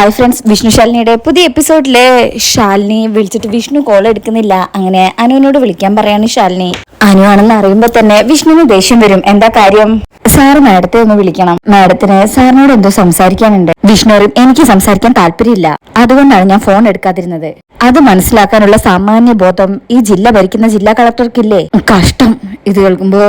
Hi friends Vishnu ശാലിനിയുടെ പുതിയ എപ്പിസോഡിലെ ശാലിനി വിളിച്ചിട്ട് Vishnu call എടുക്കുന്നില്ല. അങ്ങനെ അനുവിനോട് വിളിക്കാൻ പറയാണ് ശാലിനി. അനു ആണെന്ന് അറിയുമ്പോ തന്നെ വിഷ്ണുവിന് ദേഷ്യം വരും. എന്താ കാര്യം? സാറ് മാഡത്തെ ഒന്ന് വിളിക്കണം. മാഡത്തിന് സാറിനോട് എന്തോ സംസാരിക്കാനുണ്ട്. വിഷ്ണു എനിക്ക് സംസാരിക്കാൻ താല്പര്യമില്ല. അതുകൊണ്ടാണ് ഞാൻ ഫോൺ എടുക്കാതിരുന്നത്. അത് മനസ്സിലാക്കാനുള്ള സാമാന്യ ബോധം ഈ ജില്ല ഭരിക്കുന്ന ജില്ലാ കളക്ടർക്കില്ലേ? കഷ്ടം. ഇത് കേൾക്കുമ്പോ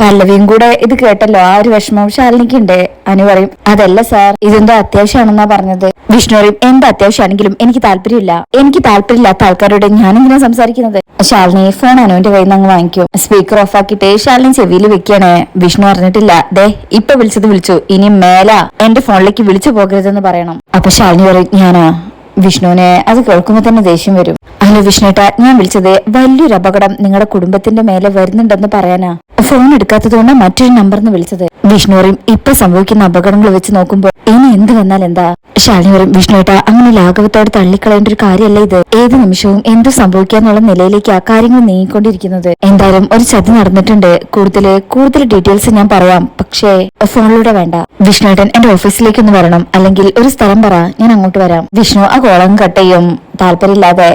പല്ലവിയും കൂടെ ഇത് കേട്ടല്ലോ. ആ ഒരു വിഷമം ശാലിനിക്കുണ്ട്. അനു പറയും അതല്ല സാർ ഇതെന്തോ അത്യാവശ്യമാണെന്നാ പറഞ്ഞത്. വിഷ്ണുറിയും എന്ത് അത്യാവശ്യമാണെങ്കിലും എനിക്ക് താല്പര്യമില്ല. എനിക്ക് താല്പര്യമില്ലാത്ത ആൾക്കാരോട് ഞാൻ എന്തിനാ സംസാരിക്കുന്നത്. ശാലിനി ഫോൺ അനുവിന്റെ കയ്യിൽ നിന്ന് അങ്ങ് വാങ്ങിക്കും. സ്പീക്കർ ഓഫ് ആക്കിയിട്ട് ശാലിനി ചെവിയിൽ വെക്കാണ് വിഷ്ണു അറിഞ്ഞിട്ടില്ല. ദേ ഇപ്പൊ വിളിച്ചത് വിളിച്ചു. ഇനി മേല. എന്റെ ഫോണിലേക്ക് വിളിച്ചു പോകരുതെന്ന് പറയണം. അപ്പൊ ശാലിനി പറയും ഞാനാ? വിഷ്ണുവിനെ അത് കേൾക്കുമ്പോ തന്നെ ദേഷ്യം വരും. ഹലോ വിഷ്ണുട്ട ഞാൻ വിളിച്ചത് വലിയൊരു അപകടം നിങ്ങളുടെ കുടുംബത്തിന്റെ മേലെ വരുന്നുണ്ടെന്ന് പറയാനാ. ഫോൺ എടുക്കാത്തതുകൊണ്ട് മറ്റൊരു നമ്പറിന്ന് വിളിച്ചത്. വിഷ്ണു പറയും ഇപ്പൊ സംഭവിക്കുന്ന അപകടങ്ങൾ വെച്ച് നോക്കുമ്പോൾ ഇനി എന്ത് വന്നാൽ എന്താ? പറയും വിഷ്ണുട്ട അങ്ങനെ ലാഘവത്തോടെ തള്ളിക്കളയേണ്ട ഒരു കാര്യമല്ല ഇത്? ഏത് നിമിഷവും എന്ത് സംഭവിക്കാന്നുള്ള നിലയിലേക്ക് ആ കാര്യങ്ങൾ നീങ്ങിക്കൊണ്ടിരിക്കുന്നത്. എന്തായാലും ഒരു ചതി നടന്നിട്ടുണ്ട്. കൂടുതൽ കൂടുതൽ ഡീറ്റെയിൽസ് ഞാൻ പറയാം. പക്ഷേ ഫോണിലൂടെ വേണ്ട. വിഷ്ണുട്ടൻ എന്റെ ഓഫീസിലേക്ക് ഒന്ന് വരണം. അല്ലെങ്കിൽ ഒരു സ്ഥലം പറ ഞാൻ അങ്ങോട്ട് വരാം. വിഷ്ണു ആ കോളം കട്ടയും താല്പര്യമില്ലാതെ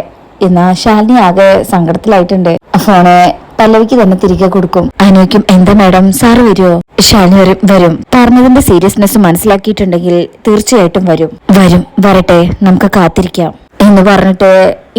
എന്നാ ശാലിനി ആകെ സങ്കടത്തിലായിട്ടുണ്ട്. ഫോണ് പല്ലവിക്ക് തന്നെ തിരികെ കൊടുക്കും. അനുവയ്ക്കും എന്താ മാഡം സാറ് വരുമോ ശാലിനി വരും പറഞ്ഞതിന്റെ സീരിയസ്നെസ് മനസ്സിലാക്കിയിട്ടുണ്ടെങ്കിൽ തീർച്ചയായിട്ടും വരും. വരും വരട്ടെ നമുക്ക് കാത്തിരിക്കാം. എന്ന് പറഞ്ഞിട്ട്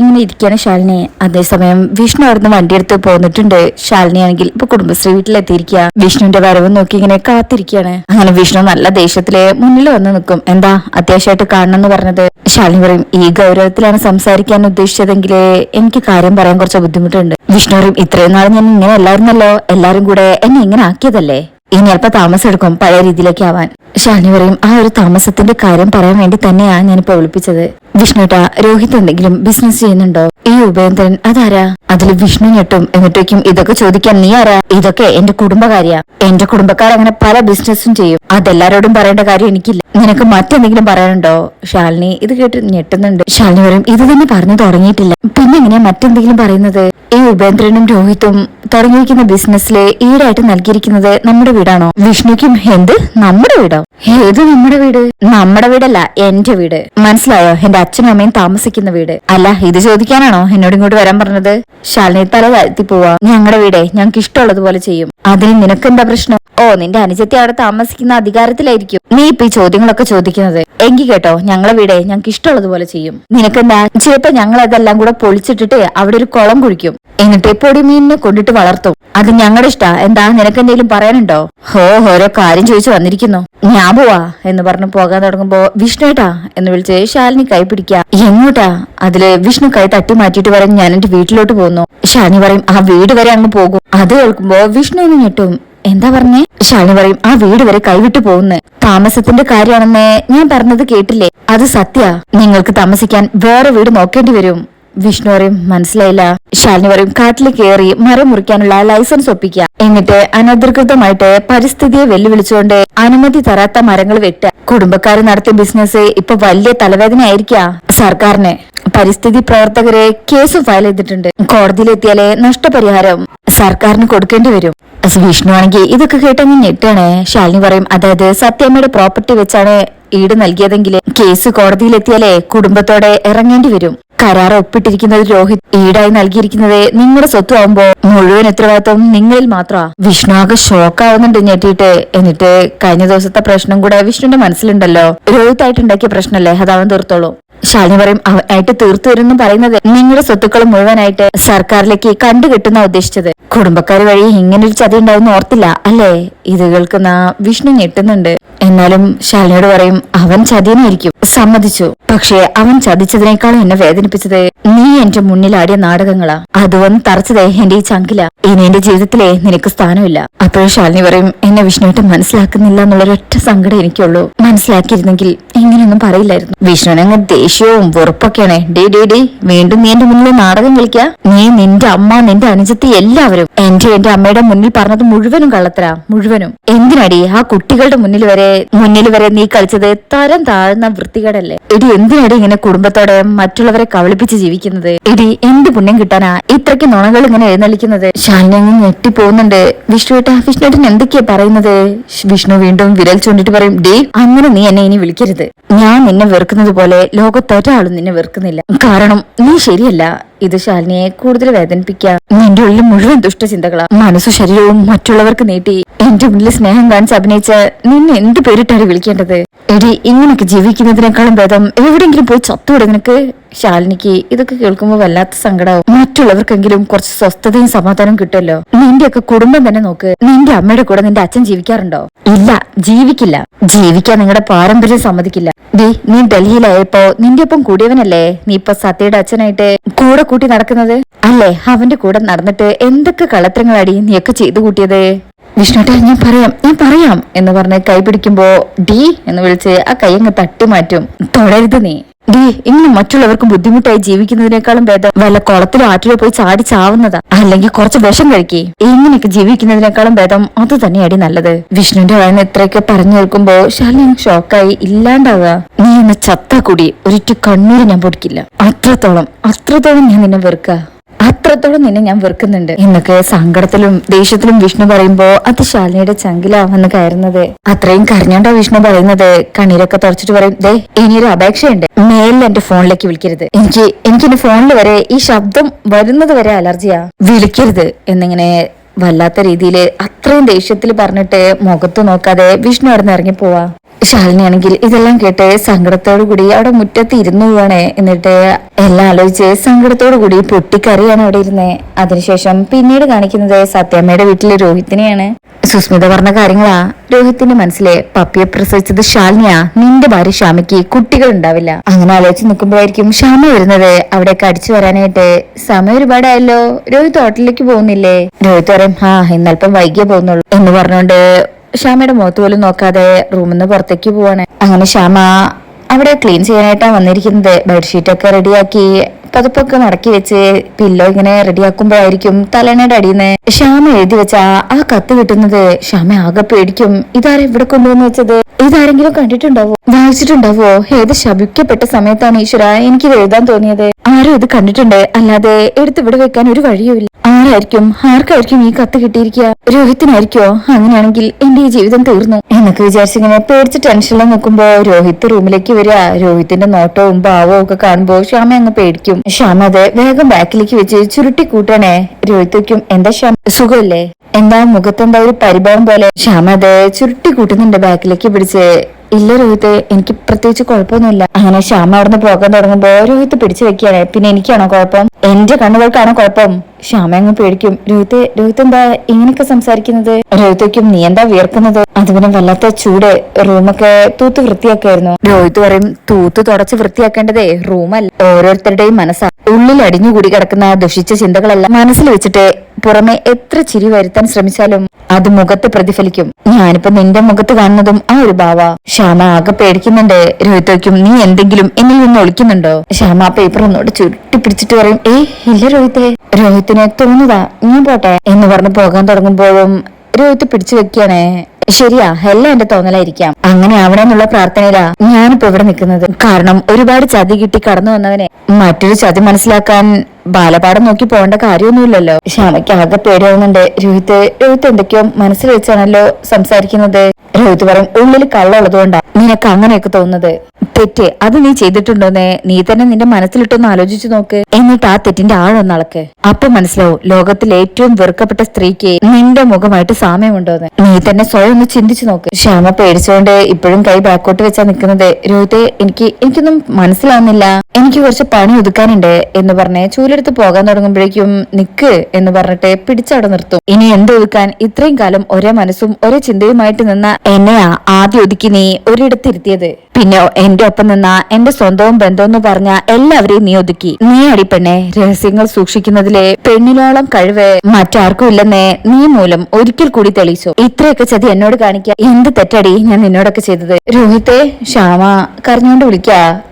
ഇങ്ങനെ ഇരിക്കുകയാണ് ശാലിനി. അതേസമയം വിഷ്ണു അവിടുന്ന് വണ്ടിയെടുത്ത് പോന്നിട്ടുണ്ട്. ശാലിനി ആണെങ്കിൽ ഇപ്പൊ കുടുംബശ്രീ വീട്ടിലെത്തിയിരിക്കുക. വിഷ്ണുവിന്റെ വരവ് നോക്കി ഇങ്ങനെ കാത്തിരിക്കുകയാണ്. അങ്ങനെ വിഷ്ണു നല്ല ദേഷ്യത്തിൽ മുന്നിൽ വന്ന് നിൽക്കും. എന്താ അത്യാവശ്യമായിട്ട് കാണണം എന്ന് പറഞ്ഞത്? ശാലിനി പറയും ഈ ഗൗരവത്തിലാണ് സംസാരിക്കാൻ ഉദ്ദേശിച്ചതെങ്കിൽ എനിക്ക് കാര്യം പറയാൻ കുറച്ച് ബുദ്ധിമുട്ടുണ്ട്. വിഷ്ണു പറയും ഇത്രയും നാൾ ഞാൻ ഇങ്ങനെ അല്ലായിരുന്നല്ലോ. എല്ലാരും കൂടെ എന്നെ ഇങ്ങനെ ആക്കിയതല്ലേ? ഇനി അല്പ താമസം എടുക്കും പഴയ രീതിയിലേക്ക് ആവാൻ ഷാനി പറയും ആ ഒരു താമസത്തിന്റെ കാര്യം പറയാൻ വേണ്ടി തന്നെയാ ഞാനിപ്പോ വിളിപ്പിച്ചത്. വിഷ്ണുട്ട രോഹിത് എന്തെങ്കിലും ബിസിനസ് ചെയ്യുന്നുണ്ടോ? ഈ ഉപേന്ദ്രൻ അതാരാ? അതിൽ വിഷ്ണു ഞെട്ടും എന്നിട്ടേക്കും ഇതൊക്കെ ചോദിക്കാൻ നീ ആരാ? ഇതൊക്കെ എന്റെ കുടുംബകാര്യ. എന്റെ കുടുംബക്കാർ അങ്ങനെ പല ബിസിനസ്സും ചെയ്യും. അതെല്ലാരോടും പറയേണ്ട കാര്യം എനിക്കില്ല. നിനക്ക് മറ്റെന്തെങ്കിലും പറയാനുണ്ടോ? ഷാലിനി ഇത് കേട്ട് ഞെട്ടുന്നുണ്ട്. ശാലിനി പറയും ഇത് തന്നെ പറഞ്ഞു തുടങ്ങിയിട്ടില്ല. പിന്നെ എങ്ങനെയാ മറ്റെന്തെങ്കിലും പറയുന്നത്? ഈ ഉപേന്ദ്രനും രോഹിത്തും തുടങ്ങിയിരിക്കുന്ന ബിസിനസ്സിലെ ഈടായിട്ട് നൽകിയിരിക്കുന്നത് നമ്മുടെ വീടാണോ? വിഷ്ണുക്കും എന്ത്? നമ്മുടെ വീടോ? ഏത് നമ്മുടെ വീട്? നമ്മുടെ വീടല്ല എന്റെ വീട്. മനസ്സിലായോ? എന്റെ അച്ഛനും അമ്മയും താമസിക്കുന്ന വീട്. അല്ല ഇത് ചോദിക്കാനാണോ എന്നോട് ഇങ്ങോട്ട് വരാൻ പറഞ്ഞത്? ശാലിനി തല താഴ്ത്തി പോവാ. ഞങ്ങളുടെ വീടേ ഞങ്ങൾക്ക് ഇഷ്ടമുള്ളതുപോലെ ചെയ്യും. അതിന് നിനക്കെന്താ പ്രശ്നം? ഓ നിന്റെ അനുജത്തി അവിടെ താമസിക്കുന്ന അധികാരത്തിലായിരിക്കും. നീ ഇപ്പൊ ഈ ചോദ്യങ്ങളൊക്കെ ചോദിക്കുന്നത്. എങ്കി കേട്ടോ ഞങ്ങളെ വീടേ ഞങ്ങൾക്ക് ഇഷ്ടമുള്ളതുപോലെ ചെയ്യും. നിനക്കെന്താ? ചിലപ്പോ ഞങ്ങൾ അതെല്ലാം കൂടെ പൊളിച്ചിട്ടിട്ട് അവിടെ ഒരു കുളം കുഴിക്കും. എന്നിട്ട് പൊടി മീനിനെ കൊണ്ടിട്ട് വളർത്തും. അത് ഞങ്ങളുടെ ഇഷ്ടാ. എന്താ നിനക്ക് എന്തെങ്കിലും പറയാനുണ്ടോ? ഹോ ഓരോ കാര്യം ചോദിച്ചു വന്നിരിക്കുന്നു. ഞാൻ പോവാ എന്ന് പറഞ്ഞു പോകാൻ തുടങ്ങുമ്പോ വിഷ്ണുട്ടാ എന്ന് വിളിച്ച് ശാലിനി കൈ പിടിക്കുക. എങ്ങോട്ടാ? അതിൽ വിഷ്ണു കൈ തട്ടി മാറ്റിയിട്ട് പറയും ഞാൻ എന്റെ വീട്ടിലോട്ട് പോകുന്നു. ശാലിനി പറയും ആ വീട് വരെ അങ്ങ് പോകും. അത് കേൾക്കുമ്പോ വിഷ്ണു ഒന്ന് ഞെട്ടും. എന്താ പറഞ്ഞേ? ശാലിനി പറയും ആ വീട് വരെ കൈവിട്ടു പോകുന്നു. താമസത്തിന്റെ കാര്യമാണെന്ന് ഞാൻ പറഞ്ഞത് കേട്ടില്ലേ. അത് സത്യ. നിങ്ങൾക്ക് താമസിക്കാൻ വേറെ വീട് നോക്കേണ്ടി വരും. വിഷ്ണു പറയും മനസ്സിലായില്ല. ശാലിനി പറയും കാട്ടിൽ കയറി മരം മുറിക്കാനുള്ള ലൈസൻസ് ഒപ്പിക്കുക. എന്നിട്ട് അനധികൃതമായിട്ട് പരിസ്ഥിതിയെ വെല്ലുവിളിച്ചുകൊണ്ട് അനുമതി തരാത്ത മരങ്ങൾ വെട്ടുക. കുടുംബക്കാർ നടത്തിയ ബിസിനസ് ഇപ്പൊ വലിയ തലവേദന ആയിരിക്കാ സർക്കാരിന്. പരിസ്ഥിതി പ്രവർത്തകരെ കേസ് ഫയൽ ചെയ്തിട്ടുണ്ട്. കോടതിയിലെത്തിയാലേ നഷ്ടപരിഹാരം സർക്കാരിന് കൊടുക്കേണ്ടി വരും. വിഷ്ണു ആണെങ്കിൽ ഇതൊക്കെ കേട്ടങ്ങ് ഞെട്ടാണ്. ശാലിനി പറയും അതായത് സത്യമ്മയുടെ പ്രോപ്പർട്ടി വെച്ചാണ് ഈട് നൽകിയതെങ്കിൽ കേസ് കോടതിയിലെത്തിയാലേ കുടുംബത്തോടെ ഇറങ്ങേണ്ടി വരും. കരാർ ഒപ്പിട്ടിരിക്കുന്നത് രോഹിത് ഈടായി നൽകിയിരിക്കുന്നത് നിങ്ങളുടെ സ്വത്തുമാകുമ്പോ മുഴുവൻ ഉത്തരവാദിത്വം നിങ്ങളിൽ മാത്രമാ വിഷ്ണു ആകെ ഷോക്കാവുന്നുണ്ട് ഞെട്ടിയിട്ട്. എന്നിട്ട് കഴിഞ്ഞ ദിവസത്തെ പ്രശ്നം കൂടെ വിഷ്ണുവിന്റെ മനസ്സിലുണ്ടല്ലോ. രോഹിത് ആയിട്ടുണ്ടാക്കിയ പ്രശ്നമല്ലേ? അത് തീർത്തോളൂ. ശാലിനി പറയും ആയിട്ട് തീർത്തു വരും പറയുന്നത് നിങ്ങളുടെ സ്വത്തുക്കൾ മുഴുവനായിട്ട് സർക്കാരിലേക്ക് കണ്ടുകെട്ടുന്ന ഉദ്ദേശിച്ചത്. കുടുംബക്കാർ വഴി ഇങ്ങനൊരു ചതി ഉണ്ടാവും ഓർത്തില്ല അല്ലേ? ഇത് കേൾക്കുന്ന വിഷ്ണു ഞെട്ടുന്നുണ്ട്. എന്നാലും ശാലിനിയോട് പറയും അവൻ ചതിയനായിരിക്കും സമ്മതിച്ചു. പക്ഷേ അവൻ ചതിച്ചതിനേക്കാളും എന്നെ വേദനിപ്പിച്ചത് നീ എന്റെ മുന്നിലാടിയ നാടകങ്ങളാ. അതുവന്ന് തറച്ചതേ എന്റെ ഈ ചങ്കില. ഇനി എന്റെ ജീവിതത്തിലെ നിനക്ക് സ്ഥാനമില്ല. അപ്പോഴും ശാലിനി പറയും എന്നെ വിഷ്ണുവിട്ട് മനസ്സിലാക്കുന്നില്ല എന്നുള്ളൊരൊറ്റ സങ്കടം എനിക്കുള്ളൂ. മനസ്സിലാക്കിയിരുന്നെങ്കിൽ ഇങ്ങനെയൊന്നും പറയില്ലായിരുന്നു. വിഷ്ണുവിനങ്ങ് ദേഷ്യവും വെറുപ്പൊക്കെയാണ്. ഡേ ഡേ ഡേ വീണ്ടും നീ എന്റെ മുന്നിൽ നാടകം കളിക്ക. നീ നിന്റെ അമ്മ നിന്റെ അനുജത്തി എല്ലാവരും. എന്റെ എന്റെ അമ്മയുടെ മുന്നിൽ പറഞ്ഞത് മുഴുവനും കള്ളത്തരാ മുഴുവനും. എന്തിനടി ആ കുട്ടികളുടെ മുന്നിൽ വരെ മുന്നിൽ വരെ നീ കളിച്ചത് തരം താഴ്ന്ന വൃത്തി വൃത്തികേടല്ലേ? എടി എന്തിനാടി ഇങ്ങനെ കുടുംബത്തോടെ മറ്റുള്ളവരെ കവളിപ്പിച്ച് ജീവിക്കുന്നത്? എടി എന്ത് പുണ്യം കിട്ടാനാ ഇത്രയ്ക്ക് നുണകൾ ഇങ്ങനെ എഴുന്നള്ളിക്കുന്നത്? ശാലിനി അങ്ങ് ഞെട്ടിപ്പോകുന്നുണ്ട്. വിഷ്ണുവേട്ട വിഷ്ണുവേട്ടൻ എന്തൊക്കെയാ പറയുന്നത്? വിഷ്ണു വീണ്ടും വിരൽ ചൂണ്ടിട്ട് പറയും ഡേ അങ്ങനെ നീ എന്നെ ഇനി വിളിക്കരുത്. ഞാൻ നിന്നെ വെറുക്കുന്നത് പോലെ ലോകത്തൊരാളും നിന്നെ വെറുക്കുന്നില്ല. കാരണം നീ ശരിയല്ല. ഇത് ശാലിനിയെ കൂടുതൽ വേദനിപ്പിക്കാം. നിന്റെ ഉള്ളിൽ മുഴുവൻ ദുഷ്ടചിന്തകളാ. മനസ്സു ശരീരവും മറ്റുള്ളവർക്ക് നീട്ടി എന്റെ മുന്നിൽ സ്നേഹം കാണിച്ച് അഭിനയിച്ച നിന്നെ എന്ത് പേരിട്ടാണ് വിളിക്കേണ്ടത്? എടി ഇങ്ങനെയൊക്കെ ജീവിക്കുന്നതിനേക്കാളും ഭേദം എവിടെയെങ്കിലും പോയി ചത്തുവിടെ നിനക്ക്? ശാലിനിക്ക് ഇതൊക്കെ കേൾക്കുമ്പോൾ വല്ലാത്ത സങ്കടമാവും മറ്റുള്ളവർക്കെങ്കിലും കുറച്ച് സ്വസ്ഥതയും സമാധാനവും കിട്ടുമല്ലോ? നിന്റെയൊക്കെ കുടുംബം തന്നെ നോക്ക്. നിന്റെ അമ്മയുടെ കൂടെ നിന്റെ അച്ഛൻ ജീവിക്കാറുണ്ടോ? ഇല്ല ജീവിക്കില്ല. ജീവിക്കാൻ നിങ്ങളുടെ പാരമ്പര്യം സമ്മതിക്കില്ല. ദേ നീ ഡൽഹിയിലായപ്പോ നിന്റെ ഒപ്പം കൂടിയവനല്ലേ? നീ ഇപ്പൊ സത്യയുടെ അച്ഛനായിട്ട് കൂടെ കൂട്ടി നടക്കുന്നത്? അല്ലേ അവന്റെ കൂടെ നടന്നിട്ട് എന്തൊക്കെ കളത്രങ്ങളാടി നീയൊക്കെ ചെയ്തു കൂട്ടിയത്? വിഷ്ണുട്ടാ ഞാൻ പറയാം ഞാൻ പറയാം എന്ന് പറഞ്ഞ് കൈ പിടിക്കുമ്പോ ഡി എന്ന് വിളിച്ച് ആ കൈ അങ്ങ് തട്ടി മാറ്റും തുടരുത് നീ. ഡി ഇങ്ങനെ മറ്റുള്ളവർക്ക് ബുദ്ധിമുട്ടായി ജീവിക്കുന്നതിനേക്കാളും ഭേദം വല്ല കുളത്തിലോ ആറ്റിലോ പോയി ചാടി ചാവുന്നതാ. അല്ലെങ്കിൽ കുറച്ച് വിഷം കഴിക്കേ. ഇങ്ങനെയൊക്കെ ജീവിക്കുന്നതിനേക്കാളും ഭേദം അത് തന്നെയാടി നല്ലത്. വിഷ്ണുവിന്റെ വായന ഇത്രയൊക്കെ പറഞ്ഞു നിൽക്കുമ്പോ ശാലിനി ഷോക്കായി ഇല്ലാണ്ടാവുക. നീ എന്ന ചത്ത കൂടി ഒരിറ്റു കണ്ണീര് ഞാൻ പൊടിക്കില്ല. അത്രത്തോളം അത്രത്തോളം ഞാൻ നിന്നെ വെറുക്ക. അത്രത്തോളം നിന്നെ ഞാൻ വെറുക്കുന്നുണ്ട്. എന്നൊക്കെ സങ്കടത്തിലും ദേഷ്യത്തിലും വിഷ്ണു പറയുമ്പോ അത് ശാലിനിയുടെ ചങ്കിലാവെന്ന് കയറുന്നത്. അത്രയും കരഞ്ഞോണ്ടാ വിഷ്ണു പറയുന്നത്. കണ്ണീരൊക്കെ തുറച്ചിട്ട് പറയും ദേ ഇനിയൊരു അപേക്ഷയുണ്ട്. മേലിൽ എന്റെ ഫോണിലേക്ക് വിളിക്കരുത്. എനിക്ക് എനിക്ക് എന്റെ ഫോണിൽ വരെ ഈ ശബ്ദം വരുന്നത് വരെ അലർജിയാ. വിളിക്കരുത്. എന്നിങ്ങനെ വല്ലാത്ത രീതിയിൽ അത്രയും ദേഷ്യത്തിൽ പറഞ്ഞിട്ട് മുഖത്ത് നോക്കാതെ വിഷ്ണു അവിടെ നിന്ന് ഇറങ്ങി പോവാ ശാലിനിയാണെങ്കിൽ ഇതെല്ലാം കേട്ട് സങ്കടത്തോടു കൂടി അവിടെ മുറ്റത്ത് ഇരുന്നു പോവാണേ എന്നിട്ട് എല്ലാം ആലോചിച്ച് സങ്കടത്തോടു കൂടി പൊട്ടിക്കറിയാണ് അവിടെ ഇരുന്നേ. അതിനുശേഷം പിന്നീട് കാണിക്കുന്നത് സത്യാമ്മയുടെ വീട്ടിലെ രോഹിത്തിനെയാണ്. സുസ്മിത പറഞ്ഞ കാര്യങ്ങളാ രോഹിത്തിന്റെ മനസ്സിലെ പപ്പിയെ പ്രസവിച്ചത് ശാലിനിയാ. നിന്റെ ഭാര്യ ശ്യാമയ്ക്ക് കുട്ടികൾ ഉണ്ടാവില്ല അങ്ങനെ ആലോചിച്ച് നിൽക്കുമ്പോഴായിരിക്കും ശ്യാമ വരുന്നത്. അവിടെ അടിച്ചു വരാനായിട്ട് സമയം ഒരുപാടായല്ലോ. രോഹിത് ഹോട്ടലിലേക്ക് പോകുന്നില്ലേ? രോഹിത് പറയും ആ ഇന്നൽപ്പം വൈകിയേ പോകുന്നുള്ളൂ. എന്ന് പറഞ്ഞുകൊണ്ട് ശ്യാമയുടെ മുഖത്ത് പോലും നോക്കാതെ റൂമിൽ നിന്ന് പുറത്തേക്ക് പോവാണ്. അങ്ങനെ ശ്യാമ അവിടെ ക്ലീൻ ചെയ്യാനായിട്ടാണ് വന്നിരിക്കുന്നത്. ബെഡ്ഷീറ്റ് ഒക്കെ റെഡിയാക്കി പതുപ്പൊക്കെ മടക്കി വെച്ച് പില്ലോ ഇങ്ങനെ റെഡിയാക്കുമ്പോഴായിരിക്കും തലേണയുടെ നിന്ന് ശ്യാമ എഴുതി വെച്ച ആ കത്ത് കിട്ടുന്നത്. ശ്യാമ ആകെ പേടിക്കും. ഇതാരെ ഇവിടെ കൊണ്ടുവന്ന് വെച്ചത്? ഇതാരെങ്കിലും കണ്ടിട്ടുണ്ടാവോ? വായിച്ചിട്ടുണ്ടാവോ? ഏത് ശപിക്കപ്പെട്ട സമയത്താണ് ഈശ്വര എനിക്കിത് എഴുതാൻ തോന്നിയത്? ആരും ഇത് കണ്ടിട്ടുണ്ട്. അല്ലാതെ എടുത്ത് ഇവിടെ വെക്കാൻ ഒരു വഴിയുമില്ല ആരായിരിക്കും? ആർക്കായിരിക്കും ഈ കത്ത് കിട്ടിയിരിക്കുക? രോഹിത്തിനായിരിക്കോ? അങ്ങനെയാണെങ്കിൽ എന്റെ ഈ ജീവിതം തീർന്നു. എന്നൊക്കെ വിചാരിച്ചിങ്ങനെ പേടിച്ച് ടെൻഷനിലും നിൽക്കുമ്പോ രോഹിത് റൂമിലേക്ക് വരിക. രോഹിത്തിന്റെ നോട്ടവും ഭാവവും ഒക്കെ കാണുമ്പോ ശ്യാമ അങ്ങ് പേടിക്കും. ശ്യാമ അത് വേഗം ബാക്കിലേക്ക് വെച്ച് ചുരുട്ടി കൂട്ടണേ രോഹിത്തേക്കും എന്താ ശ്യാമ? സുഖമല്ലേ? എന്താ മുഖത്തെന്താ ഒരു പരിഭവം പോലെ? ശ്യാമ അത് ചുരുട്ടി കൂട്ടുന്നുണ്ട് ബാക്കിലേക്ക് പിടിച്ച്. ഇല്ല രോഹിത് എനിക്ക് പ്രത്യേകിച്ച് കുഴപ്പമൊന്നുമില്ല. അങ്ങനെ ശ്യാമ അവിടുന്ന് പോകാൻ തുടങ്ങുമ്പോ രോഹിത് പിടിച്ചു വെക്കുകയാണ്. പിന്നെ എനിക്കാണോ കുഴപ്പം? എന്റെ കണ്ണുകൾക്കാണോ കുഴപ്പം? ശ്യാമ അങ്ങ് പേടിക്കും. രോഹിത്തെ രോഹിത് എന്താ ഇങ്ങനെയൊക്കെ സംസാരിക്കുന്നത്? രോഹിത്തേക്കും നീ എന്താ വിയർക്കുന്നത്? അത് പിന്നെ വല്ലാത്ത ചൂട്. റൂമൊക്കെ തൂത്ത് വൃത്തിയാക്കായിരുന്നു. രോഹിത് പറയും തൂത്ത് തുടച്ച് വൃത്തിയാക്കേണ്ടതേ റൂമല്ല. ഓരോരുത്തരുടെയും മനസ്സാ. ഉള്ളിൽ അടിഞ്ഞുകൂടി കിടക്കുന്ന ദുഷിച്ച ചിന്തകളെല്ലാം മനസ്സിൽ വെച്ചിട്ട് പുറമെ എത്ര ചിരി വരുത്താൻ ശ്രമിച്ചാലും അത് മുഖത്ത് പ്രതിഫലിക്കും. ഞാനിപ്പോ നിന്റെ മുഖത്ത് കാണുന്നതും ആ ഒരു ഭാവ. ശ്യാമ ആകെ പേടിക്കുന്നുണ്ട്. രോഹിത്തോയ്ക്കും നീ എന്തെങ്കിലും എന്നിൽ നിന്ന് ഒളിക്കുന്നുണ്ടോ? ശ്യാമ പേപ്പർ ഒന്നോട് ചുരുട്ടി പിടിച്ചിട്ട് പറയും ഏ ഇല്ല രോഹിത്തെ. രോഹിത്തിനെ തോന്നുതാ ഞാൻ പോട്ടെ എന്ന് പറഞ്ഞ് പോകാൻ തുടങ്ങുമ്പോഴും രോഹിത്ത് പിടിച്ചു വെക്കുകയാണേ. ശരിയാ എല്ലാം എന്റെ തോന്നലായിരിക്കാം. അങ്ങനെ ആവണമെന്നുള്ള പ്രാർത്ഥനയിലാ ഞാനിപ്പോ ഇവിടെ നിൽക്കുന്നത്. കാരണം ഒരുപാട് ചതി കിട്ടി കടന്നു വന്നവനെ. മറ്റൊരു ചതി മനസ്സിലാക്കാൻ ബാലപാഠം നോക്കി പോകേണ്ട കാര്യമൊന്നുമില്ലല്ലോ. ശ്യാമയ്ക്ക് ആകെ പേടിയാവുന്നുണ്ട്. രോഹിത്ത് രോഹിത്ത് എന്തൊക്കെയോ മനസ്സിൽ വെച്ചാണല്ലോ സംസാരിക്കുന്നത്. രോഹിത്ത് പറയും ഉള്ളിൽ കള്ളുള്ളതുകൊണ്ടാ നിനക്ക് അങ്ങനെയൊക്കെ തോന്നുന്നത്. തെറ്റ് അത് നീ ചെയ്തിട്ടുണ്ടോന്ന്? നീ തന്നെ നിന്റെ മനസ്സിലിട്ടൊന്ന് ആലോചിച്ചു നോക്ക്. എന്നിട്ട് ആ തെറ്റിന്റെ ആളൊന്ന് അളക്ക്. അപ്പൊ മനസ്സിലാവും ലോകത്തിൽ ഏറ്റവും വെറുക്കപ്പെട്ട സ്ത്രീക്ക് നിന്റെ മുഖമായിട്ട് സാമ്യമുണ്ടോന്ന്. നീ തന്നെ സ്വയം ഒന്ന് ചിന്തിച്ചു നോക്ക്. ശ്യാമ പേടിച്ചുകൊണ്ട് ഇപ്പോഴും കൈ ബാക്കോട്ട് വെച്ചാ നിൽക്കുന്നത് രോഹിത്തെ എനിക്ക് എനിക്കൊന്നും മനസ്സിലാവുന്നില്ല. എനിക്ക് കുറച്ച് പണി ഒതുക്കാനുണ്ട് എന്ന് പറഞ്ഞ് ചൂലെടുത്ത് പോകാൻ തുടങ്ങുമ്പോഴേക്കും നിക്ക് എന്ന് പറഞ്ഞിട്ട് പിടിച്ചവിടെ നിർത്തും. ഇനി എന്ത് ഒതുക്കാൻ ഇത്രയും കാലം ഒരേ മനസ്സും ഒരേ ചിന്തയുമായിട്ട് നിന്ന എന്നെയാ ആദ്യം ഒതുക്കി നീ ഒരിടത്തിരുത്തിയത് പിന്നെ എന്റെ ഒപ്പം നിന്ന എന്റെ സ്വന്തവും ബന്ധവും എന്ന് പറഞ്ഞ എല്ലാവരെയും നീ ഒതുക്കി. നീ അടിപ്പെണ്ണെ രഹസ്യങ്ങൾ സൂക്ഷിക്കുന്നതിലെ പെണ്ണിനോളം കഴിവ് മറ്റാർക്കും ഇല്ലെന്നേ നീ മൂലം ഒരിക്കൽ കൂടി തെളിയിച്ചു. ഇത്രയൊക്കെ ചതി എന്നോട് കാണിക്ക. എന്ത് തെറ്റടി ഞാൻ നിന്നോടൊക്കെ ചെയ്തത്? രോഹിത്തെ ശ്യാമ കരഞ്ഞോണ്ട് വിളിക്ക.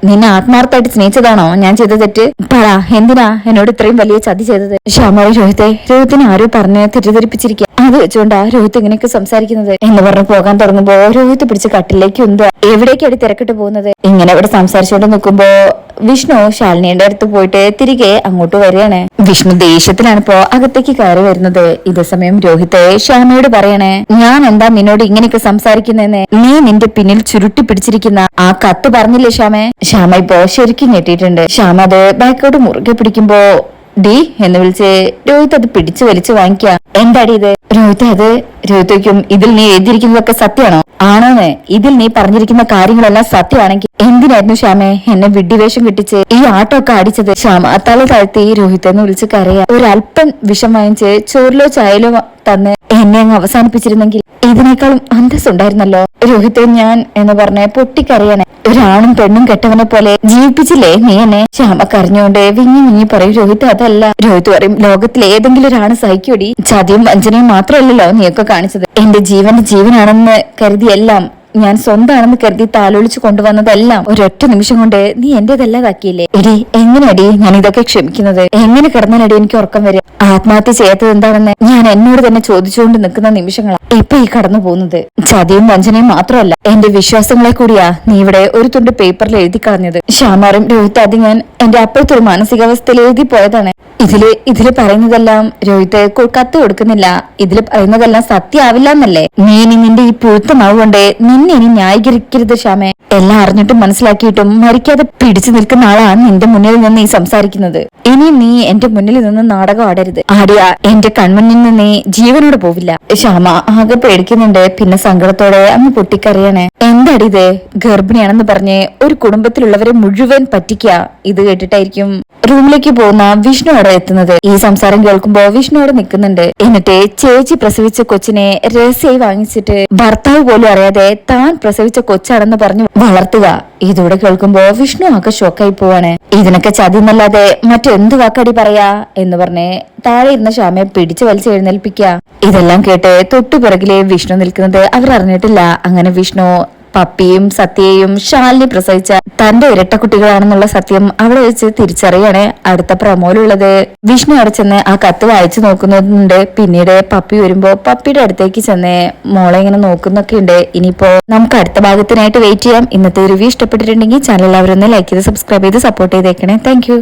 നിന്നെ ആത്മാർത്ഥമായിട്ട് സ്നേഹിച്ചതാണോ ഞാൻ ചെയ്ത തെറ്റ്? പറ എന്തിനാ എന്നോട് ഇത്രയും വലിയ ചതി ചെയ്തത്? ശ്യാമ രോഹിത്തെ രോഹിത്തിനെ ആരോ പറഞ്ഞ് തെറ്റിദ്ധരിപ്പിച്ചിരിക്കുക അത് വെച്ചുകൊണ്ടാ രോഹിത് ഇങ്ങനെയൊക്കെ സംസാരിക്കുന്നത്. എന്ന് പറഞ്ഞു പോകാൻ തുടങ്ങുമ്പോ രോഹിത്ത് പിടിച്ച് കട്ടിലേക്ക് ഉണ്ട് എവിടേക്കാണ് തിരക്കിട്ട് പോകുന്നത്? ഇങ്ങനെ ഇവിടെ സംസാരിച്ചുകൊണ്ട് നിൽക്കുമ്പോ വിഷ്ണു ശാലിനിയുടെ അടുത്ത് പോയിട്ട് തിരികെ അങ്ങോട്ട് വരികയാണ്. വിഷ്ണു ദേഷ്യത്തിലാണ് ഇപ്പോ അകത്തേക്ക് കയറി വരുന്നത്. ഇതേ സമയം രോഹിത്തെ ശ്യാമയോട് പറയണേ ഞാൻ എന്താ നിന്നോട് ഇങ്ങനെയൊക്കെ സംസാരിക്കുന്നതെന്ന്? നീ നിന്റെ പിന്നിൽ ചുരുട്ടി പിടിച്ചിരിക്കുന്ന ആ കത്ത് പറഞ്ഞില്ലേ ശ്യാമേ? ശ്യാമ ഇപ്പോ ശരിക്കും ഞെട്ടിയിട്ടുണ്ട്. ശ്യാമ അത് ബാക്കോട്ട് മുറുകെ പിടിക്കുമ്പോ ഡി എന്ന് വിളിച്ച് രോഹിത് അത് പിടിച്ചു വലിച്ചു വാങ്ങിക്ക. എന്താടി ഇത്? രോഹിത് അത് രോഹിതയ്ക്കും ഇതിൽ നീ എഴുതിയിരിക്കുന്നതൊക്കെ സത്യമാണോ? ആണോന്ന്. ഇതിൽ നീ പറഞ്ഞിരിക്കുന്ന കാര്യങ്ങളെല്ലാം സത്യമാണെങ്കിൽ എന്തിനായിരുന്നു ശ്യാമെ എന്നെ വിഡ്ഢിവേഷം കിട്ടിച്ച് ഈ ആട്ടമൊക്കെ അടിച്ചത്? ശ്യാമ തല താഴ്ത്തി രോഹിത് എന്ന് വിളിച്ച് കരയാ. ഒരല്പം വിഷം വാങ്ങിച്ച് ചോറിലോ ചായലോ തന്ന് എന്നെ അങ്ങ് അവസാനിപ്പിച്ചിരുന്നെങ്കിൽ ഇതിനേക്കാളും അന്തസ് ഉണ്ടായിരുന്നല്ലോ രോഹിത്തെ ഞാൻ എന്ന് പറഞ്ഞ് പൊട്ടിക്കറിയാനെ ഒരാണും പെണ്ണും കെട്ടവനെ പോലെ ജീവിപ്പിച്ചില്ലേ നീ എന്നെ? ശ്യാമ കരഞ്ഞോണ്ട് വിങ്ങി വിങ്ങി പറയും രോഹിത് അതല്ല. രോഹിത് പറയും ലോകത്തിൽ ഏതെങ്കിലും ഒരാണ് സഹിക്കോടി ചതിയും വഞ്ചനയും മാത്രമല്ലല്ലോ നീയൊക്കെ കാണിച്ചത്. എന്റെ ജീവന്റെ ജീവനാണെന്ന് കരുതിയെല്ലാം ഞാൻ സ്വന്തമാണെന്ന് കരുതി താലോളിച്ച് കൊണ്ടുവന്നതെല്ലാം ഒരൊറ്റ നിമിഷം കൊണ്ട് നീ എന്റേതല്ലാതാക്കിയില്ലേ എടി എങ്ങനെയടി ഞാൻ ഇതൊക്കെ ക്ഷമിക്കുന്നത്? എങ്ങനെ കിടന്നാലടി എനിക്ക് ഉറക്കം വരെ ആത്മഹത്യ ചെയ്യാത്തത് എന്താണെന്ന് ഞാൻ എന്നോട് തന്നെ ചോദിച്ചുകൊണ്ട് നിൽക്കുന്ന നിമിഷങ്ങളാണ് ഇപ്പൊ ഈ കടന്നു പോകുന്നത്. ചതിയും വഞ്ചനയും മാത്രമല്ല എന്റെ വിശ്വാസങ്ങളെ കൂടിയാ നീ ഇവിടെ ഒരു തുണ്ട് പേപ്പറിൽ എഴുതി കളഞ്ഞത്. ഷാമാറും രോഹിത് അത് ഞാൻ എന്റെ അപ്പോഴത്തെ ഒരു മാനസികാവസ്ഥയിൽ എഴുതി പോയതാണ്. ഇതിൽ ഇതിൽ പറയുന്നതെല്ലാം രോഹിത് കത്ത് കൊടുക്കുന്നില്ല. ഇതിൽ പറയുന്നതെല്ലാം സത്യാവില്ല എന്നല്ലേ നീ ഇനി നിന്റെ ഈ പുഴുത്ത മാവ് കൊണ്ട് നിന്നെ ഇനി ന്യായീകരിക്കരുത് ശ്യാമെ. എല്ലാം അറിഞ്ഞിട്ടും മനസ്സിലാക്കിയിട്ടും മരിക്കാതെ പിടിച്ചു നിൽക്കുന്ന ആളാണ് നിന്റെ മുന്നിൽ നിന്ന് നീ സംസാരിക്കുന്നത്. ഇനി നീ എന്റെ മുന്നിൽ നിന്ന് നാടകം ആടരുത്. ആടിയ എന്റെ കൺമുന്നിൽ നിന്ന് നീ ജീവനോട് പോവില്ല. ശ്യാമ ആകെ പേടിക്കുന്നുണ്ട്. പിന്നെ സങ്കടത്തോടെ അങ്ങ് പൊട്ടിക്കറിയണേ എന്താടി ഇത്? ഗർഭിണിയാണെന്ന് പറഞ്ഞ് ഒരു കുടുംബത്തിലുള്ളവരെ മുഴുവൻ പറ്റിക്ക. ഇത് കേട്ടിട്ടായിരിക്കും റൂമിലേക്ക് പോകുന്ന വിഷ്ണു അവിടെ എത്തുന്നത്. ഈ സംസാരം കേൾക്കുമ്പോ വിഷ്ണു അവിടെ നിൽക്കുന്നുണ്ട് എന്നിട്ട് ചേച്ചി പ്രസവിച്ച കൊച്ചിനെ രഹസ്യമായി വാങ്ങിച്ചിട്ട് ഭർത്താവ് പോലും അറിയാതെ താൻ പ്രസവിച്ച കൊച്ചാണെന്ന് പറഞ്ഞു വളർത്തുക. ഇതോടെ കേൾക്കുമ്പോ വിഷ്ണു ആകെ ഷോക്കായി പോവാണ്. ഇതിനൊക്കെ ചതി എന്നല്ലാതെ മറ്റെന്ത് വാക്കടി പറയാ എന്ന് പറഞ്ഞ് താഴെ ഇരുന്ന ശ്യാമയെ പിടിച്ചു വലിച്ചു എഴുന്നേൽപ്പിക്കുക. ഇതെല്ലാം കേട്ട് തൊട്ടുപിറകിലെ വിഷ്ണു നിൽക്കുന്നത് അവർ അറിഞ്ഞിട്ടില്ല. അങ്ങനെ വിഷ്ണു പപ്പിയും സത്യയും ഷാലിനി പ്രസവിച്ച തന്റെ ഇരട്ട കുട്ടികളാണെന്നുള്ള സത്യം അവിടെ വെച്ച് തിരിച്ചറിയാണ് അടുത്ത പ്രമോലുള്ളത് വിഷ്ണു അവിടെ ചെന്ന് ആ കത്ത് വായിച്ചു നോക്കുന്നുണ്ട്. പിന്നീട് പപ്പി വരുമ്പോ പപ്പിയുടെ അടുത്തേക്ക് ചെന്ന് മോളെ ഇങ്ങനെ നോക്കുന്നൊക്കെ ഉണ്ട്. ഇനിയിപ്പോ നമുക്ക് അടുത്ത ഭാഗത്തിനായിട്ട് വെയിറ്റ് ചെയ്യാം. ഇന്നത്തെ റിവ്യൂ ഇഷ്ടപ്പെട്ടിട്ടുണ്ടെങ്കിൽ ചാനൽ എല്ലാവരും ഒന്ന് ലൈക്ക് ചെയ്ത് സബ്സ്ക്രൈബ് ചെയ്ത് സപ്പോർട്ട് ചെയ്തേക്കണേ. താങ്ക്